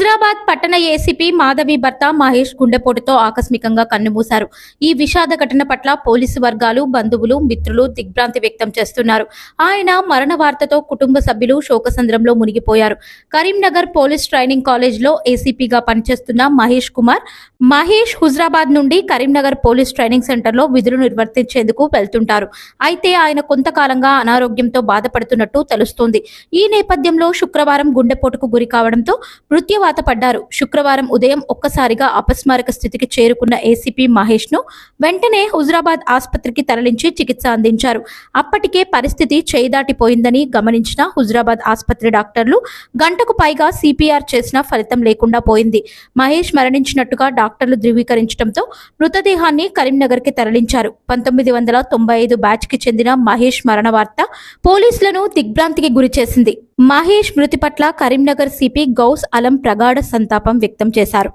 హుజరాబాద్ పట్టణ ఏసీపీ మాధవి భర్త మహేష్ గుండెపోటుతో ఆకస్మికంగా కన్నుమూశారు. ఈ విషాద ఘటన పట్ల పోలీసు వర్గాలు బంధువులు మిత్రులు దిగ్భ్రాంతి వ్యక్తం చేస్తున్నారు. ఆయన మరణ వార్తతో కుటుంబ సభ్యులు శోకసంద్రంలో మునిగిపోయారు. కరీంనగర్ పోలీస్ ట్రైనింగ్ కాలేజ్లో ఏసీపీగా పనిచేస్తున్న మహేష్ కుమార్ మహేష్ హుజరాబాద్ నుండి కరీంనగర్ పోలీస్ ట్రైనింగ్ సెంటర్లో విధులు నిర్వర్తించేందుకు వెళ్తుంటారు. అయితే ఆయన కొంతకాలంగా అనారోగ్యంతో బాధపడుతున్నట్టు తెలుస్తోంది. ఈ నేపథ్యంలో శుక్రవారం గుండెపోటుకు గురి కావడంతో మృత్యువాత పడ్డారు. శుక్రవారం ఉదయం ఒక్కసారిగా అపస్మారక స్థితికి చేరుకున్న ఏసీపీ మహేష్ను వెంటనే హుజరాబాద్ ఆసుపత్రికి తరలించి చికిత్స అందించారు. అప్పటికే పరిస్థితి చేయిదాటిపోయిందని గమనించిన హుజరాబాద్ ఆసుపత్రి డాక్టర్లు గంటకు పైగా సిపిఆర్ చేసినా ఫలితం లేకుండా పోయింది. మహేష్ మరణించినట్టుగా డాక్టర్లు ధృవీకరించడంతో మృతదేహాన్ని కరీంనగర్కి తరలించారు. పంతొమ్మిది వందల తొంభై ఐదు బ్యాచ్కి చెందిన మహేష్ మరణ వార్త పోలీసులను దిగ్భ్రాంతికి గురిచేసింది. మహేష్ మృతి పట్ల కరీంనగర్ సిపి గౌస్ అలం ప్రగాఢ సంతాపం వ్యక్తం చేశారు.